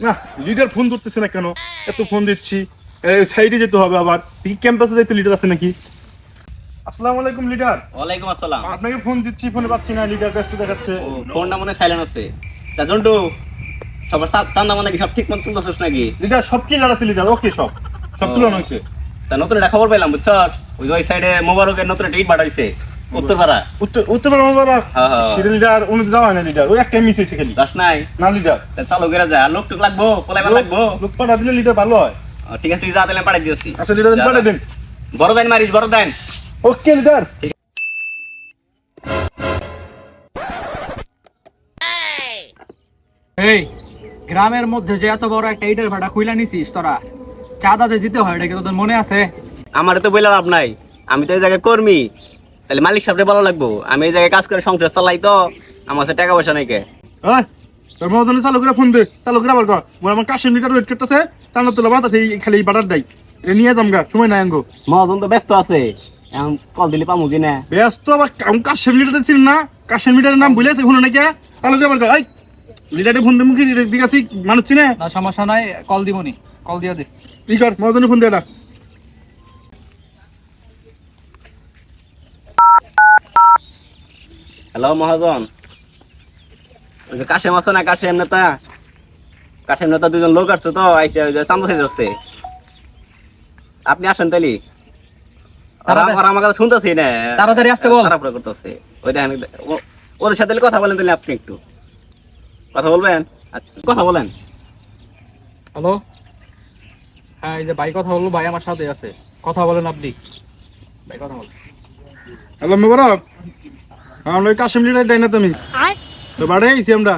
না leader phone ধরতেছে না কেন? এত ফোন দিচ্ছি। সাইডে যেতে হবে আবার। ক্যাম্পাসে যাইতে লিডার আছে নাকি? আসসালামু আলাইকুম লিডার ওয়ালাইকুম আসসালাম। আপনাকে ফোন দিচ্ছি ফোনে পাচ্ছি না লিডার ব্যস্ত দেখাচ্ছে। ফোনটা মনে সাইলেন্ট আছে। তা জন্টু সবার সা- চান্দা মানে কি সব ঠিক মতো তুলতেছিস নাকি? লিডার সব ক্লিয়ার আছে লিডার ওকে সব। সব। তুলানো হয়েছে। তা নতুন একটা খবর পেলাম বুঝছ ওই ওই সাইডে মোবারকের নতুন একটা ইট বাড়াইছে উত্তরপাড়া উত্তর উত্তর বাংলা। লিডার উনি যাওয়া না লিডার ওই একটা মিস হয়েছে খালি। দাস নাই? না লিডার চালু করে যা লোক টুক লাগবো পোলাইবার লাগবো। লোক পাঠা দিলে লিডার ভালো হয়। ঠিক আছে তুই যা তাহলে পাঠাই দিয়েছি আচ্ছা লিডার পাঠিয়ে দেন। বড় দাইন মারিস বড় দাইন ওকে লিডার এই গ্রামের মধ্যে যে এত বড় একটা ইটের ভাড়া খুইলা নিছিস তোরা চাঁদা যে দিতে হয় এটা কি তোদের মনে আছে? আমার তো বইলা লাভ নাই। আমি তো এই জায়গায় কর্মী। তাহলে মালিক সাহেবরে ভালো লাগবো আমি এই জায়গায় কাজ করে সংসার চালাই তো আমার কাছে টাকা পয়সা নাই কে তোর মদনে চালু করে ফোন দে চালু করে আবার মোর আমার ওয়েট করতেছে তোলা বাদ আছে এই খালি এই বাটার দাই এটা নিয়ে যামগা সময় নাই আঙ্গো মহাজন তো ব্যস্ত আছে এখন কল দিলে পামু কি না ব্যস্ত আবার লিডার ছিল না কাশেম লিডারের নাম ভুলে আছে ফোন নাকি চালু করে আবার এই লিডারে ফোন দে মুখে দিক মানুষ চিনে না সমস্যা নাই কল দিবনি কল দিয়া দে ই কর মদনে ফোন দে এটা হ্যালো মহাজন। ওই যে কাশেম আছে না কাশেম নেতা? কাশেম নেতা দুজন লোক আসছে তো আইসা ওই যে চান্দা চাইতে যাচ্ছে আপনি আসেন তাইলে? আমার কথা শুনতেছি না। তাড়াতাড়ি আসতে বল। তাড়াহুড়ো করতেছে। ওইটা ওদের সাথে কথা বলেন তাহলে আপনি একটু। কথা বলবেন? আচ্ছা কথা বলেন। হ্যালো? হ্যাঁ এই যে ভাই কথা বলব ভাই আমার সাথে আছে। কথা বলেন আপনি। ভাই কথা বল হ্যালো মোবারক আমরা ওই কাশেম লিডার ডাই না তুমি তো বাড়ে আইছি আমরা।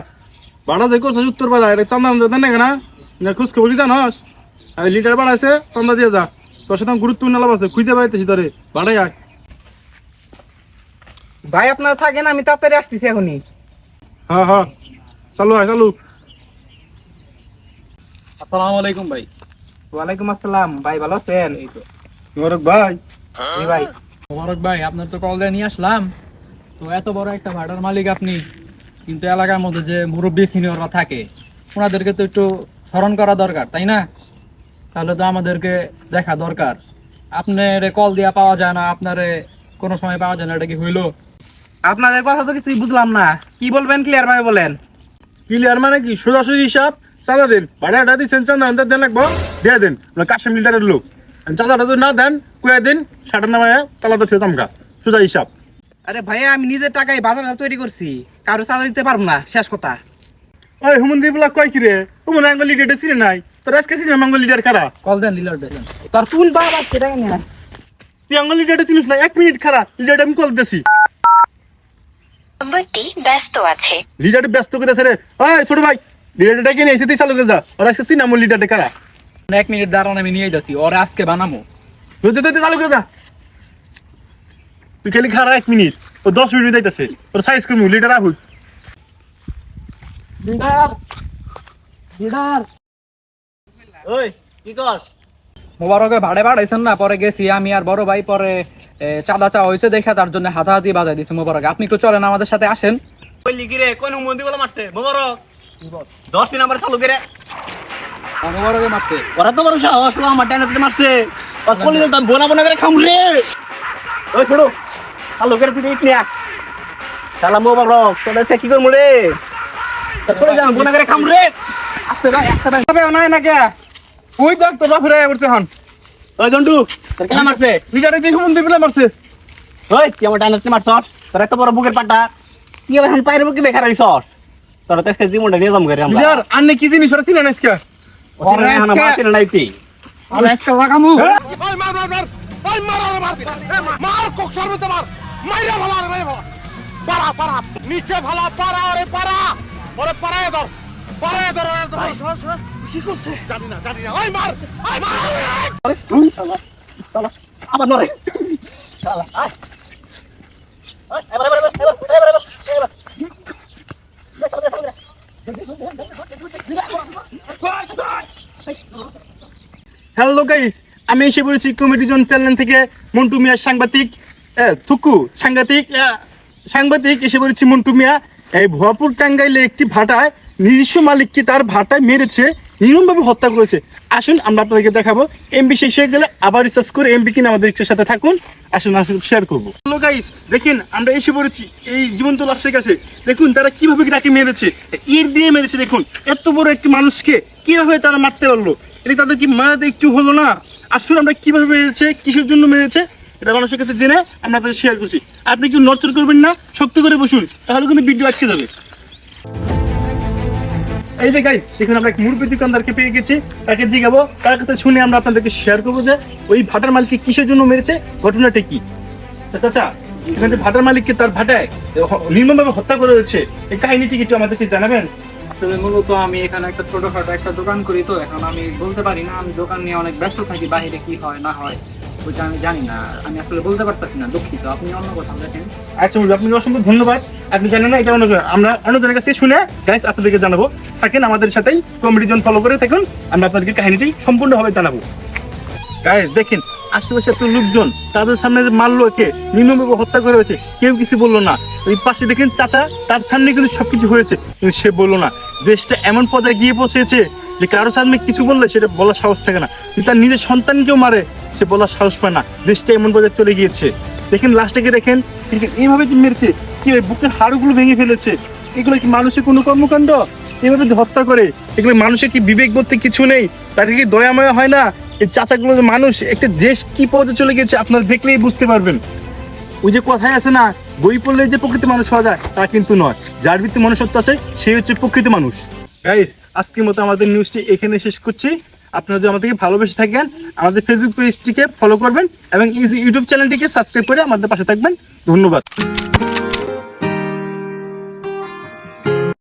বাড়া যে করছে উত্তর বাড়া এটা চান্দা দেন না না খোঁজ খবর জানস? লিডার বাড়াইছে চান্দা দিয়ে যা। তোর সাথে গুরুত্বপূর্ণ লাভ আছে খুঁজে বেড়াইতেছি তোরে। বাড়াই আয়। ভাই আপনারা থাকেন আমি তাড়াতাড়ি আসতেছি এখনই। হ্যাঁ হ্যাঁ। চালু আয় চালু। আসসালামু আলাইকুম ভাই। ওয়ালাইকুম আসসালাম। ভাই ভালো আছেন? এই তো। মোবারক ভাই। ভাই। মোবারক ভাই আপনার তো কল দিয়ে নিয়ে আসলাম। তো এত বড় একটা ভাড়ার মালিক আপনি কিন্তু এলাকার মধ্যে যে মুরব্বী সিনিয়ররা থাকে ওনাদেরকে তো একটু স্মরণ করা দরকার তাই না? তাহলে তো আমাদেরকে দেখা দরকার। আপনার কল দিয়া পাওয়া যায় না আপনারে কোনো সময় পাওয়া যায় না এটা কি হইল? আপনাদের কথা তো কিছুই বুঝলাম না। কি বলবেন ক্লিয়ার ভাবে বলেন। ক্লিয়ার মানে কি? সোজাসুজি হিসাব চাঁদা দেন। ভাড়াটা দিচ্ছেন চাঁদা আনতে দেন লাগবো দিয়ে দেন। আমরা কাশেম লিডারের লোক। চাঁদাটা যদি না দেন কুয়া দিন সাটার নামায় তালাতে ছেড়ে দামকা সোজা হিসাব। আরে ভাইয়া আমি নিজের টাকায় বাজারটা তৈরি করছি। কারও চাঁদা দিতে পারব না শেষ কথা। ওই হুমন্দি বলা কয় কি রে হুমন আঙ্গল লিডার চিনে নাই? তোর আজকে চিনে আঙ্গল লিডার খারা কল দেন লিলার দেন। তোর ফুল বাবা সেটা কেন তুই আঙ্গল লিডারটা চিনিস না? এক মিনিট খারা লিডারটা আমি কল দিছি নম্বরটি ব্যস্ত আছে। লিডারটা ব্যস্ত করে দেছে রে। ওই ছোট ভাই লিডারটা ডেকে নিয়ে এসে তুই চালু করে যা। ওর আজকে চিনে আমার লিডারটা খারা এক মিনিট দাঁড়ান আমি নিয়ে যাচ্ছি। ওরা আজকে বানামো। তুই তুই তুই চালু করে যা। তুই খালি খারা এক মিনিট। ও দশ মিনিট যাইতেছে। ওর সাইজ করব লিডার আহুল লিডার লিডার ওই কি কর মোবারকে ভাড়ে বাড়াইছেন না? পরে গেছি আমি আর বড় ভাই পরে চাঁদা চাওয়া হয়েছে দেখে তার জন্য হাতাহাতি বাজাই দিয়েছে মোবারকে। আপনি একটু চলেন আমাদের সাথে আসেন। রে? কোন মন্দির বলে মারছে? মোবারক। দশ দিন আমার চালু করে। আর মোবারকে মারছে। ওরা তো বড় সাহস আমার টাইনে মারছে। বোনা বোনা করে খাম রে। ওই ছোড়ো চালু করে তুই ইট নিয়া সালাম মোবারক তোদের সে কি করব রে? কই যাম বোনা করে খাম রে? আস্তে ভাই একটা ভাই হবে না নাকি? ওই দেখ তোর বাপরে উঠছে হন ওই জন্টু তোর কেন মারছে? লিডারে দেখে হুমন্দি বলে মারছে। ওই কি আমার টাইনে মারছ তোর এত বড় বুকের পাটা। কি আবার এখন পায়ের বুকে দেখা রাইছ তোর তো জীবনটা নিয়ে যাম করে আমরা। লিডার আন্নে কি জিনিস ওরা চিনে না আজকে? ওরা চিনে নাই তুই আর আজকে লাগামু। ওই মার মার মার ওই মার আর মার। মার কোক সর্বতে মার। মাইরা ভালো আরে মাইরা ভালো। পারা পারা নিচে ভালো পারা আরে পারা ওরে পারায় ধর পারায় ধর ওরে ধর। সর সর কি করছে? জানি না জানি না। ওই মার ওই মার। আবার নরে শালা আয়। ওই, এবার এবার এবার এবার এবার এবার হ্যালো গাইস আমি এসে পড়েছি কমেডি জোন চ্যানেল থেকে মন্টু মিয়া সাংবাদিক থুকু এ, সাংবাদিক এসে পড়েছি মন্টু মিয়া এই ভুয়াপুর টাঙ্গাইলে একটি ভাটায় নিজস্ব মালিককে তার ভাটায় মেরেছে নির্মমভাবে হত্যা করেছে। আসুন আমরা আপনাদেরকে দেখাবো। এমবি শেষ হয়ে গেলে আবার রিসার্চ করে এমবি কিনে আমাদের ইচ্ছার সাথে থাকুন। আসুন আসুন শেয়ার করব। হ্যালো গাইস দেখেন আমরা এসে পড়েছি এই জীবন্ত লাশের কাছে। দেখুন তারা কীভাবে তাকে মেরেছে? ইট দিয়ে মেরেছে দেখুন। এত বড় একটি মানুষকে কীভাবে তারা মারতে পারল? এটা তাদের কি মারাতে একটু হলো না? আসুন আমরা কীভাবে মেরেছে কিসের জন্য মেরেছে? এটা মানুষের কাছে জেনে আমরা আপনাদের শেয়ার করছি। আপনি কি নড়চড় করবেন না, শক্ত করে বসুন, তাহলে কিন্তু ভিডিও আটকে যাবে। এই যে গাইস দেখুন আমরা এক মুরব্বী দোকানদারকে পেয়ে গেছি। তাকে জিগাবো। তার কাছে শুনে আমরা আপনাদেরকে শেয়ার করব যে ওই ভাটার মালিককে কিসের জন্য মেরেছে, ঘটনাটা কি? চাচা, এখানে ভাটার মালিককে তার ভাটায় নির্মমভাবে হত্যা করে রয়েছে এই কাহিনীটি একটু আমাদেরকে জানাবেন? আসলে মূলত আমি এখানে একটা ছোটখাটো একটা দোকান করি তো, এখন আমি বলতে পারি না, আমি দোকান নিয়ে অনেক ব্যস্ত থাকি, বাইরে কি হয় না হয়। ওইটা আমি জানি না আমি আসলে বলতে পারতাছি না দুঃখিত। আপনি অন্য কথা দেখেন। আচ্ছা মুরব্বী, আপনাকে অসংখ্য ধন্যবাদ। আপনি জানেন না এটা অন্য আমরা অন্যজনের কাছ থেকে শুনে গাইস আপনাদেরকে জানাব। থাকেন আমাদের সাথেই কমেডি জন ফলো করে থাকুন। আমরা আপনাদেরকে কাহিনীটি সম্পূর্ণভাবে জানাব। গাইস দেখেন আশেপাশে এত লোকজন তাদের সামনে মারলো একে নির্মমভাবে হত্যা করে হয়েছে কেউ কিছু বলল না। ওই পাশে দেখেন চাচা তার সামনে কিন্তু সবকিছু হয়েছে কিন্তু সে বলল না। দেশটা এমন পর্যায়ে গিয়ে পৌঁছেছে যে কারও সামনে কিছু বললে সেটা বলার সাহস থাকে না। তার নিজের সন্তানকেও মারে সে বলার সাহস পায় না। দেশটা এমন পর্যায়ে চলে গিয়েছে। দেখেন লাস্টে গিয়ে দেখেন? এইভাবে মেরেছে, কি বুকের হাড়গুলো ভেঙে ফেলেছে? এগুলো কি মানুষের কোনো কর্মকাণ্ড? এভাবে হত্যা করে, এগুলো মানুষের কি বিবেক বলতে কিছু নেই? তাকে কি দয়াময় হয় না? এই চাচাগুলো যে মানুষ, একটা দেশ কি পর্যায়ে চলে গেছে আপনারা দেখলেই বুঝতে পারবেন। ওই যে কথায় আছে না, বই পড়লে যে প্রকৃত মানুষ হওয়া যায়, তা কিন্তু নয়। যার ভিত্তি মনুষ্যত্ব আছে, সে হচ্ছে প্রকৃত মানুষ। আজকের মতো আমাদের নিউজটি এখানে শেষ করছি। আপনারা যদি আমাদেরকে ভালোবেসে থাকেন, আমাদের ফেসবুক পেজটিকে ফলো করবেন এবং ইউটিউব চ্যানেলটিকে সাবস্ক্রাইব করে আমাদের পাশে থাকবেন। ধন্যবাদ।